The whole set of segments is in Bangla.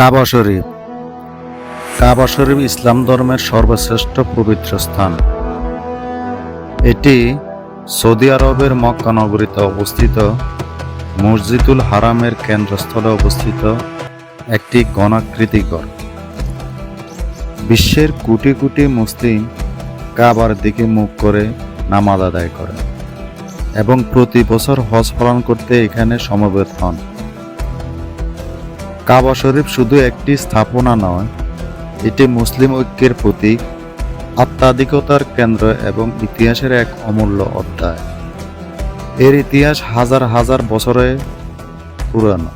কাবা শরীফ। কাবা শরীফ ইসলাম ধর্মের সর্বশ্রেষ্ঠ পবিত্র স্থান। এটি সৌদি আরবের মক্কা নগরীতে অবস্থিত মসজিদুল হারামের কেন্দ্রস্থলে অবস্থিত একটি গণাকৃতি ঘর। বিশ্বের কোটি কোটি মুসলিম কাবার দিকে মুখ করে নামাজ আদায় করে এবং প্রতি বছর হজ পালন করতে এখানে সমবেত হন। কাবা শরীফ শুধু একটি স্থাপনা নয়, এটি মুসলিম ঐক্যের প্রতীক, আত্মাধিকতার কেন্দ্র এবং ইতিহাসের এক অমূল্য অধ্যায়। এর ইতিহাস হাজার হাজার বছরে পুরানো,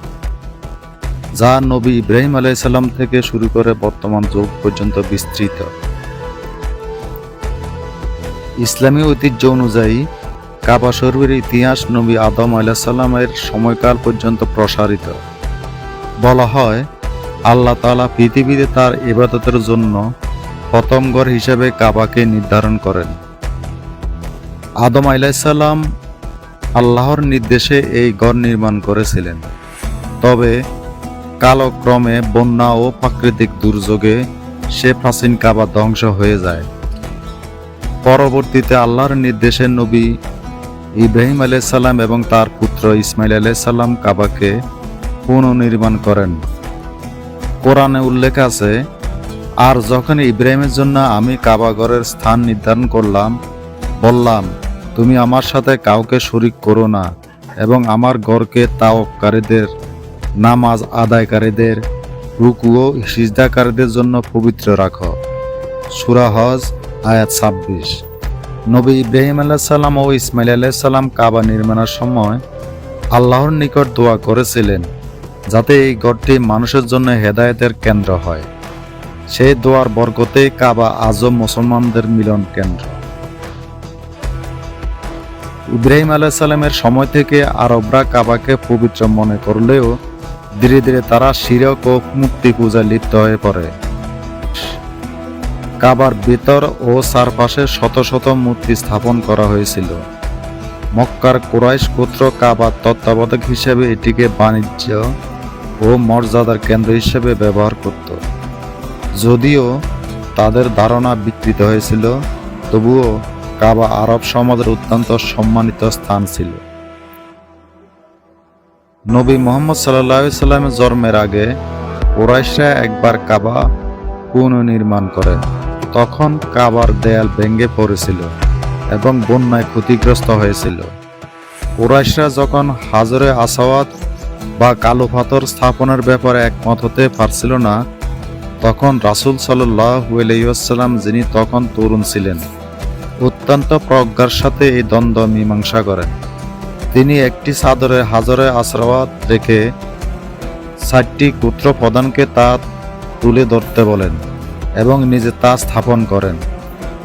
যা নবী ইব্রাহিম আলাইসাল্লাম থেকে শুরু করে বর্তমান যুগ পর্যন্ত বিস্তৃত। ইসলামী ঐতিহ্য অনুযায়ী, কাবা শরীফের ইতিহাস নবী আদম আলাইসাল্লামের সময়কাল পর্যন্ত প্রসারিত। বলা হয়, আল্লাহ তাআলা পৃথিবীতে তার ইবাদতের জন্য প্রথম ঘর হিসেবে কাবাকে নির্ধারণ করেন। আদম আলাইসাল্লাম আল্লাহর নির্দেশে এই ঘর নির্মাণ করেছিলেন। তবে কালক্রমে বন্যা ও প্রাকৃতিক দুর্যোগে সে প্রাচীন কাবা ধ্বংস হয়ে যায়। পরবর্তীতে আল্লাহর নির্দেশে নবী ইব্রাহিম আলাইসাল্লাম এবং তার পুত্র ইসমাইল আলাইসাল্লাম কাবাকে পুনর্নির্মাণ করেন। কোরআনে উল্লেখ আছে, আর যখন ইব্রাহিমের জন্য আমি কাবাগরের স্থান নির্ধারণ করলাম, বললাম, তুমি আমার সাথে কাউকে শরিক করো না এবং আমার গড়কে তাওকারীদের নামাজ আদায়কারীদের রুকু ও সিজদাকারীদের জন্য পবিত্র রাখো। সুরাহজ আয়াত ছাব্বিশ। নবী ইব্রাহিম আলাইসাল্লাম ও ইসমাইল আলাইসাল্লাম কাবা নির্মাণের সময় আল্লাহর নিকট দোয়া করেছিলেন যাতে এই গড়টি মানুষের জন্য হেদায়েতের কেন্দ্র হয়। সেই দোয়ার বরকতে কাবা আজও মুসলমানদের মিলন কেন্দ্র। ইব্রাহিম আলাইসাল্লামের সময় থেকে আরবরা কাবাকে পবিত্র মনে করলেও ধীরে ধীরে তারা শিরক ও মূর্তি পূজায় লিপ্ত হয়ে পড়ে। কাবার ভেতর ও চারপাশে শত শত মূর্তি স্থাপন করা হয়েছিল। মক্কার কোরাইশ গোত্র কাবার তত্ত্বাবধায়ক হিসেবে এটিকে বাণিজ্য ও মর্যাদার কেন্দ্র হিসেবে ব্যবহার করত। যদিও তাদের ধারণা বিকৃত হয়েছিল, তবুও কাবা আরব সমাজের অত্যন্ত সম্মানিত স্থান ছিল। নবী মোহাম্মদ সাল্লাহ সাল্লামের জন্মের আগে কোরাইশরা একবার কাবা পুনর্নির্মাণ করে। তখন কাবার দেয়াল ভেঙে পড়েছিল এবং বন্যায় ক্ষতিগ্রস্ত হয়েছিল। কোরাইশরা যখন হাজরে আসাওয়াত বা কালো পাথর স্থাপনের ব্যাপারে একমত হতে পারছিল না, তখন রাসুল সাল্লাম যিনি তখন তরুণ ছিলেন, অত্যন্ত প্রজ্ঞার সাথে এই দ্বন্দ্ব মীমাংসা করেন। তিনি একটি চাদরে হাজরে আশ্রবাদ রেখে ষাটটি গোত্র প্রধানকে তা তুলে ধরতে বলেন এবং নিজে তা স্থাপন করেন।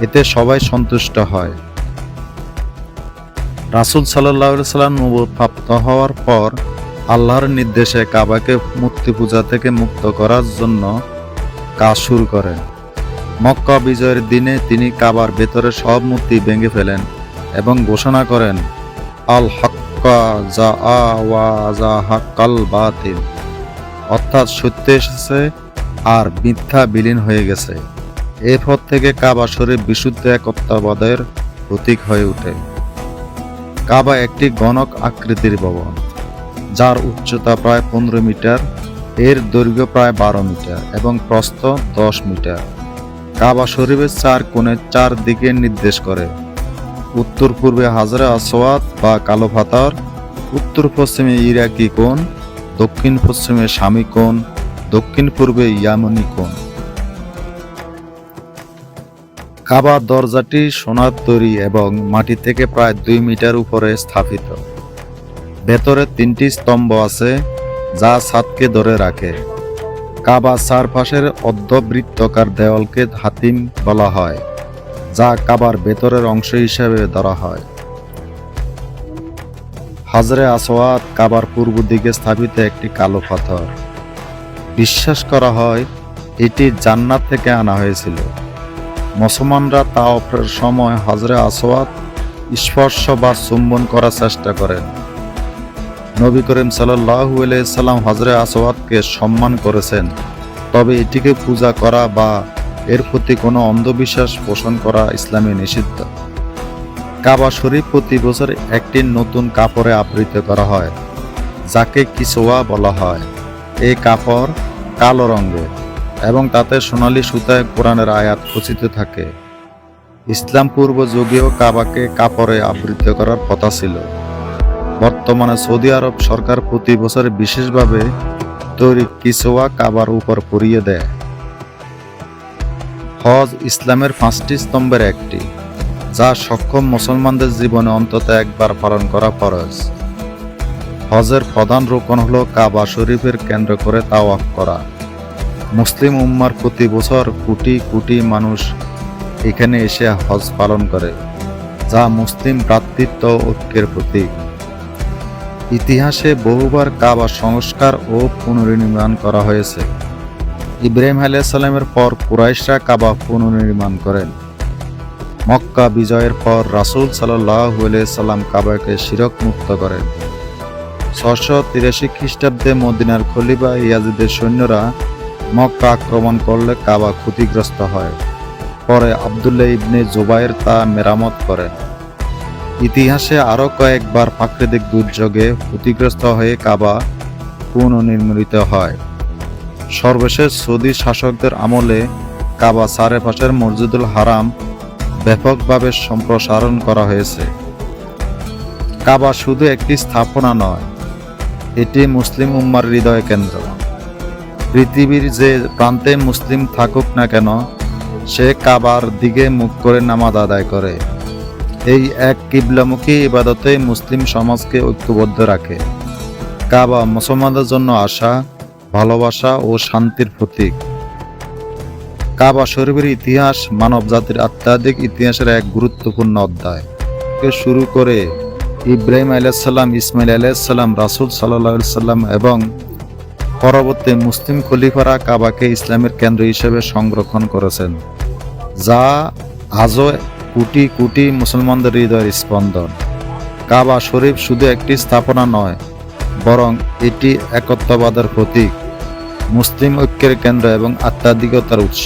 এতে সবাই সন্তুষ্ট হয়। রাসুল সাল্লাহ সাল্লাম প্রাপ্ত হওয়ার পর আল্লাহর নির্দেশে কাবাকে মূর্তি পূজা থেকে মুক্ত করার জন্য কাজ শুরু করেন। মক্কা বিজয়ের দিনে তিনি কাবার ভেতরে সব মূর্তি ভেঙে ফেলেন এবং ঘোষণা করেন, আল হক্কা যা আ ওয়া যা হাক্কাল বাতিল। অর্থাৎ সত্য এসেছে আর মিথ্যা বিলীন হয়ে গেছে। এরপর থেকে কাবা শরীফ বিশুদ্ধ একত্ববাদের প্রতীক হয়ে ওঠে। কাবা একটি গণক আকৃতির ভবন। যার উচ্চতা প্রায় পনেরো মিটার, এর দৈর্ঘ্য প্রায় বারো মিটার এবং প্রস্থ দশ মিটার। কাবা শরীফের চার কোণে চার দিকে নির্দেশ করে। উত্তর পূর্বে হাজরা আসওয়াত বা কালো পাথর উত্তর পশ্চিমে ইরাকি কোণ, দক্ষিণ পশ্চিমে স্বামী কোণ, দক্ষিণ পূর্বে ইয়ামনি কোণ। কাবা দরজাটি সোনার তৈরি এবং মাটি থেকে প্রায় দুই মিটার উপরে স্থাপিত। ভেতরে তিনটি স্তম্ভ আছে, যা ছাদকে ধরে রাখে। কাবা চারপাশের অর্ধবৃত্তকার দেওয়ালকে হাতিম বলা হয়, যা কাবার ভেতরের অংশ হিসেবে ধরা হয়। হাজরে আসওয়াত কাবার পূর্ব দিকে স্থাপিত একটি কালো পাথর। বিশ্বাস করা হয়, এটি জান্নাত থেকে আনা হয়েছিল। মুসলমানরা তাওফের সময় হাজরে আসওয়াত স্পর্শ বা চুম্বন করার চেষ্টা করেন। নবী করিম সাল্লাহু সাল্লাম হজরে আসওয়াদকে সম্মান করেছেন। তবে এটিকে পূজা করা বা এর প্রতি কোনো অন্ধবিশ্বাস পোষণ করা ইসলামে নিষিদ্ধ। কাবা শরীফ প্রতি বছর একটি নতুন কাপড়ে আবৃত করা হয়, যাকে কিসোয়া বলা হয়। এই কাপড় কালো রঙের এবং তাতে সোনালী সুতায় কোরআনের আয়াত খচিত থাকে। ইসলাম পূর্ব যুগেও কাবাকে কাপড়ে আবৃত করার কথা ছিল। বর্তমানে সৌদি আরব সরকার প্রতি বছর বিশেষভাবে তৈরি কিসোয়া কাবার উপর পরিয়ে দেয়। হজ ইসলামের পাঁচটি স্তম্ভের একটি, যা সক্ষম মুসলমানদের জীবনে অন্তত একবার পালন করা ফরজ। হজের প্রধান রোকন হল কাবা শরীফের কেন্দ্র করে তাওয়াফ করা। মুসলিম উম্মার প্রতি বছর কোটি কোটি মানুষ এখানে এসে হজ পালন করে, যা মুসলিম ভ্রাতৃত্ব ঐক্যের প্রতীক। ইতিহাসে বহুবার কাবা সংস্কার ও পুনর্নির্মাণ করা হয়েছে। ইব্রাহিম আলাইসাল্লামের পর কুরাইশরা কাবা পুনর্নির্মাণ করেন। মক্কা বিজয়ের পর রাসুল সাল্লাহ সাল্লাম কাবাকে শিরক মুক্ত করেন। ছশো তিরাশি খ্রিস্টাব্দে মদিনার খলিফা ইয়াজিদের সৈন্যরা মক্কা আক্রমণ করলে কাবা ক্ষতিগ্রস্ত হয়। পরে আবদুল্লাহ ইবনে জুবাইর তা মেরামত করেন। ইতিহাসে আরও কয়েকবার প্রাকৃতিক দুর্যোগে ক্ষতিগ্রস্ত হয়ে কাবা পুনর্নির্মিত হয়। সর্বশেষ সৌদি শাসকদের আমলে কাবা চারেপাশের মসজিদুল হারাম ব্যাপকভাবে সম্প্রসারণ করা হয়েছে। কাবা শুধু একটি স্থাপনা নয়, এটি মুসলিম উম্মার হৃদয় কেন্দ্র। পৃথিবীর যে প্রান্তে মুসলিম থাকুক না কেন, সে কাবার দিকে মুখ করে নামাজ আদায় করে। এই এক কিবলামুখী ইবাদতে মুসলিম সমাজকে ঐক্যবদ্ধ রাখে। কাবা মুসলমানদের জন্য আশা, ভালোবাসা ও শান্তির প্রতীক। কাবা শরীফের ইতিহাস মানব জাতির আত্মাধিক ইতিহাসের এক গুরুত্বপূর্ণ অধ্যায়। শুরু করে ইব্রাহিম আলাইসাল্লাম ইসমাইল আলাইসাল্লাম রাসুল সাল্লাহ সাল্লাম এবং পরবর্তী মুসলিম খলিফারা কাবাকে ইসলামের কেন্দ্র হিসেবে সংরক্ষণ করেছেন, যা আজও কোটি কোটি মুসলমানদের হৃদয়ের স্পন্দন। কাবা শরীফ শুধু একটি স্থাপনা নয়, বরং এটি একত্ববাদের প্রতীক, মুসলিম ঐক্যের কেন্দ্র এবং আত্মাধিকতার উৎস।